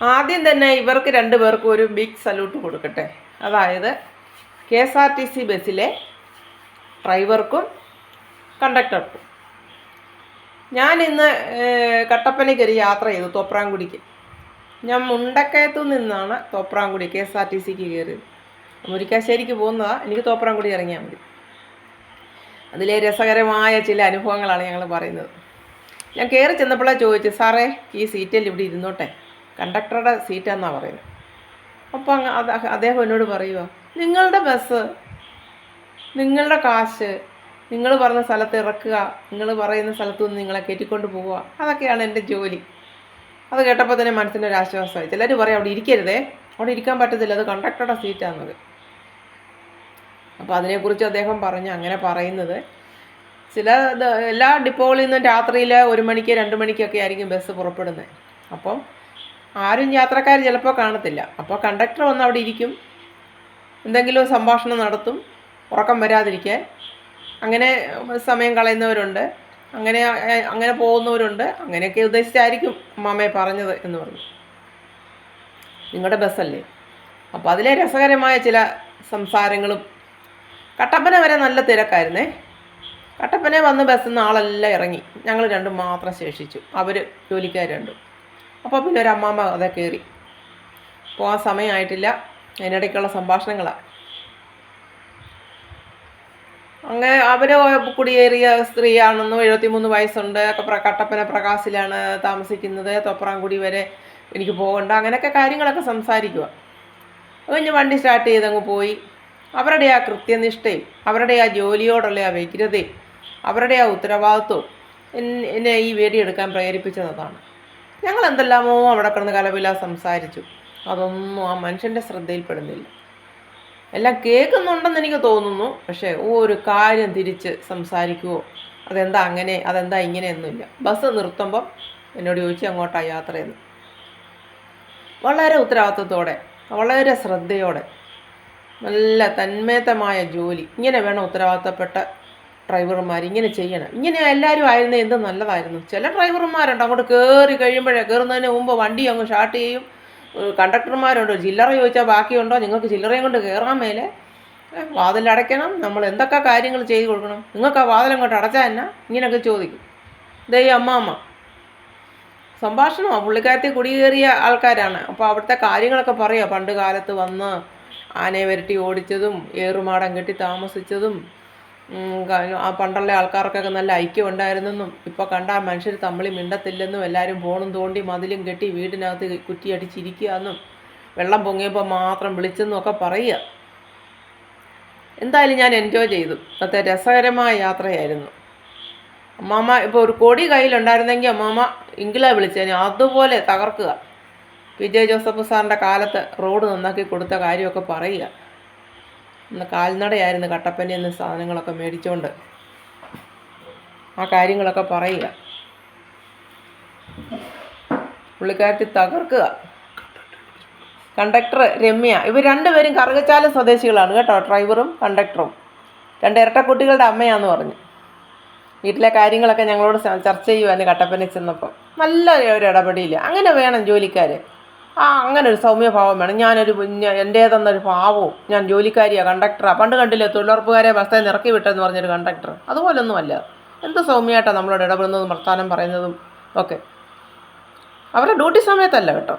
ആദ്യം തന്നെ ഇവർക്ക് രണ്ടു പേർക്കും ഒരു ബിഗ് സല്യൂട്ട് കൊടുക്കട്ടെ. അതായത് K S R T C ബസ്സിലെ ഡ്രൈവർക്കും കണ്ടക്ടർക്കും. ഞാൻ ഇന്ന് കട്ടപ്പനയ്ക്ക് ഒരു യാത്ര ചെയ്തു തോപ്രാംകുടിക്ക്. ഞാൻ മുണ്ടക്കയത്തു നിന്നാണ് Thopramkudy K S R T സിക്ക് കയറിയത്. മുരിക്കാശ്ശേരിക്ക് പോകുന്നതാണ് എനിക്ക് തോപ്രാംകുടി ഇറങ്ങിയാൽ മതി. അതിലെ രസകരമായ ചില അനുഭവങ്ങളാണ് ഞങ്ങൾ പറയുന്നത്. ഞാൻ കയറി ചെന്നപ്പോഴാണ് ചോദിച്ചത് സാറേ ഈ സീറ്റിൽ ഇവിടെ ഇരുന്നോട്ടെ? കണ്ടക്ടറുടെ സീറ്റാന്നാണ് പറയുന്നത് അപ്പോൾ അങ്ങ് അത് അദ്ദേഹം എന്നോട് പറയുക നിങ്ങളുടെ ബസ് നിങ്ങളുടെ കാശ് നിങ്ങൾ പറഞ്ഞ സ്ഥലത്ത് ഇറക്കുക നിങ്ങൾ പറയുന്ന സ്ഥലത്തു നിന്ന് നിങ്ങളെ കയറ്റിക്കൊണ്ട് പോവുക അതൊക്കെയാണ് എന്റെ ജോലി. അത് കേട്ടപ്പോൾ തന്നെ മനസ്സിന്റെ ഒരു ആശ്വാസമായി. ചിലർ പറയും അവിടെ ഇരിക്കരുതേ അവിടെ ഇരിക്കാൻ പറ്റത്തില്ല അത് കണ്ടക്ടറുടെ സീറ്റാണത് അപ്പോൾ അതിനെക്കുറിച്ച് അദ്ദേഹം പറഞ്ഞു അങ്ങനെ പറയുന്നത്. ചില എല്ലാ ഡിപ്പോകളിൽ നിന്നും രാത്രിയിൽ ഒരു മണിക്ക് രണ്ട് മണിക്കൊക്കെ ആയിരിക്കും ബസ് പുറപ്പെടുന്നത് അപ്പം ആരും യാത്രക്കാർ ചിലപ്പോൾ കാണത്തില്ല. അപ്പോൾ കണ്ടക്ടർ വന്ന് അവിടെ ഇരിക്കും. എന്തെങ്കിലും സംഭാഷണം നടത്തും. ഉറക്കം വരാതിരിക്കാൻ. അങ്ങനെ സമയം കളയുന്നവരുണ്ട്. അങ്ങനെ അങ്ങനെ പോകുന്നവരുണ്ട്. അങ്ങനെയൊക്കെ ഉദ്ദേശിച്ചായിരിക്കും മാമയെ പറഞ്ഞത് എന്ന് പറഞ്ഞു. നിങ്ങളുടെ ബസ്സല്ലേ? അപ്പോൾ അതിലെ രസകരമായ ചില സംസാരങ്ങളും. കട്ടപ്പന വരെ നല്ല തിരക്കായിരുന്നേ. കട്ടപ്പന വന്ന് ബസ്സിൽ നിന്ന് ആളെല്ലാം ഇറങ്ങി. ഞങ്ങൾ രണ്ടും മാത്രം ശേഷിച്ചു. അവർ ജോലിക്കാർ രണ്ടും. അപ്പോൾ പിന്നെ ഒരു അമ്മാമ്മ അതെ കയറി പോകാൻ സമയമായിട്ടില്ല അതിനിടയ്ക്കുള്ള സംഭാഷണങ്ങളാണ് അങ്ങനെ അവർ കുടിയേറിയ സ്ത്രീയാണെന്നും എഴുപത്തിമൂന്ന് വയസ്സുണ്ട്. കട്ടപ്പന പ്രകാശിലാണ് താമസിക്കുന്നത്. തോപ്രാംകുടി വരെ എനിക്ക് പോകണ്ട. അങ്ങനെയൊക്കെ കാര്യങ്ങളൊക്കെ സംസാരിക്കുക കഴിഞ്ഞ് വണ്ടി സ്റ്റാർട്ട് ചെയ്തങ്ങ് പോയി. അവരുടെ ആ കൃത്യനിഷ്ഠയും അവരുടെ ആ ജോലിയോടുള്ള ആ വ്യഗ്രതയും അവരുടെ ആ ഉത്തരവാദിത്വവും എന്നെ ഈ വേടി പ്രേരിപ്പിച്ചതാണ്. ഞങ്ങൾ എന്തെല്ലാമോ അവിടെ കിടന്ന് കലവില സംസാരിച്ചു. അതൊന്നും ആ മനുഷ്യന്റെ ശ്രദ്ധയിൽപ്പെടുന്നില്ല. എല്ലാം കേൾക്കുന്നുണ്ടെന്ന് എനിക്ക് തോന്നുന്നു. പക്ഷേ ഒരു കാര്യം തിരിച്ച് സംസാരിക്കുവോ? അതെന്താ അങ്ങനെ? അതെന്താ ഇങ്ങനെയൊന്നുമില്ല ബസ് നിർത്തുമ്പം എന്നോട് ചോദിച്ചു അങ്ങോട്ടാ യാത്രയെന്ന് വളരെ ഉത്തരവാദിത്വത്തോടെ വളരെ ശ്രദ്ധയോടെ നല്ല തന്മേത്തമായ ജോലി. ഇങ്ങനെ വേണം ഉത്തരവാദിത്തപ്പെട്ട ഡ്രൈവർമാർ ഇങ്ങനെ ചെയ്യണം. ഇങ്ങനെ എല്ലാവരും ആയിരുന്നു എന്ത് നല്ലതായിരുന്നു. ചില ഡ്രൈവർമാരുണ്ട് അങ്ങോട്ട് കയറി കഴിയുമ്പോഴേ കയറുന്നതിന് മുമ്പ് വണ്ടി അങ്ങ് ഷാർട്ട് ചെയ്യും. കണ്ടക്ടർമാരുണ്ടോ ചില്ലറ ചോദിച്ചാൽ ബാക്കിയുണ്ടോ? നിങ്ങൾക്ക് ചില്ലറയും കൊണ്ട് കയറാൻ മേലെ. വാതിലടയ്ക്കണം നമ്മൾ എന്തൊക്കെ കാര്യങ്ങൾ ചെയ്ത് കൊടുക്കണം. നിങ്ങൾക്ക് ആ വാതിലങ്ങോട്ട് അടച്ചാൽ എന്നാ? ഇങ്ങനെയൊക്കെ ചോദിക്കും. ദൈ അമ്മാമ്മ. സംഭാഷണമാണ് പുള്ളിക്കാരത്തിൽ കുടിയേറിയ ആൾക്കാരാണ്. അപ്പോൾ അവിടുത്തെ കാര്യങ്ങളൊക്കെ പറയുക പണ്ട് കാലത്ത് വന്ന് ആനയെ വരട്ടി ഓടിച്ചതും ഏറുമാടം കെട്ടി താമസിച്ചതും പണ്ടുള്ള ആൾക്കാർക്കൊക്കെ നല്ല ഐക്യം ഉണ്ടായിരുന്നെന്നും ഇപ്പോൾ കണ്ടാൽ മനുഷ്യർ തമ്മിൽ മിണ്ടത്തില്ലെന്നും എല്ലാവരും ഫോണും തോണ്ടി മതിലും കെട്ടി വീടിനകത്ത് കുറ്റിയടിച്ചിരിക്കുക എന്നും വെള്ളം പൊങ്ങിയപ്പോൾ മാത്രം വിളിച്ചെന്നും ഒക്കെ പറയുക. എന്തായാലും ഞാൻ എൻജോയ് ചെയ്തു. അന്നത്തെ രസകരമായ യാത്രയായിരുന്നു. അമ്മാമ്മ ഇപ്പോൾ ഒരു കൊടി കയ്യിലുണ്ടായിരുന്നെങ്കിൽ അമ്മാമ്മ ഇംഗ്ല വിളിച്ചേനെ അതുപോലെ തകർക്കുക. വിജയ് ജോസഫ് സാറിന്റെ കാലത്ത് റോഡ് നന്നാക്കി കൊടുത്ത കാര്യമൊക്കെ പറയുക. ഇന്ന് കാൽനടയായിരുന്നു കട്ടപ്പനയിൽ നിന്ന് സാധനങ്ങളൊക്കെ മേടിച്ചുകൊണ്ട് ആ കാര്യങ്ങളൊക്കെ പറയുക. പുള്ളിക്കാരത്തി തകർക്കുക. കണ്ടക്ടർ രമ്യ ഇവർ രണ്ടുപേരും കറുകച്ചാല സ്വദേശികളാണ് കേട്ടോ ഡ്രൈവറും കണ്ടക്ടറും. രണ്ട് ഇരട്ടക്കുട്ടികളുടെ അമ്മയാന്ന് പറഞ്ഞു. വീട്ടിലെ കാര്യങ്ങളൊക്കെ ഞങ്ങളോട് ചർച്ച ചെയ്യുമായിരുന്നു കട്ടപ്പനെ ചെന്നപ്പോൾ. നല്ല ഒരു ഇടപെടിയില്ല അങ്ങനെ വേണം ജോലിക്കാർ ആ അങ്ങനെ ഒരു സൗമ്യ സൗമ്യഭാവം വേണം. ഞാനൊരു എന്റേതെന്നൊരു ഭാവവും. ഞാൻ ജോലിക്കാരിയാണ് കണ്ടക്ടറാണ് പണ്ട് കണ്ടില്ലേ തൊഴിലുറപ്പുകാരെ ബസ്സേ നിറക്കി വിട്ടെന്ന് പറഞ്ഞൊരു കണ്ടക്ടർ അതുപോലൊന്നുമല്ല. എന്ത് സൗമ്യമായിട്ടാണ് നമ്മളോട് ഇടപെടുന്നതും വർത്തമാനം പറയുന്നതും ഒക്കെ. അവരുടെ ഡ്യൂട്ടി സമയത്തല്ല കേട്ടോ.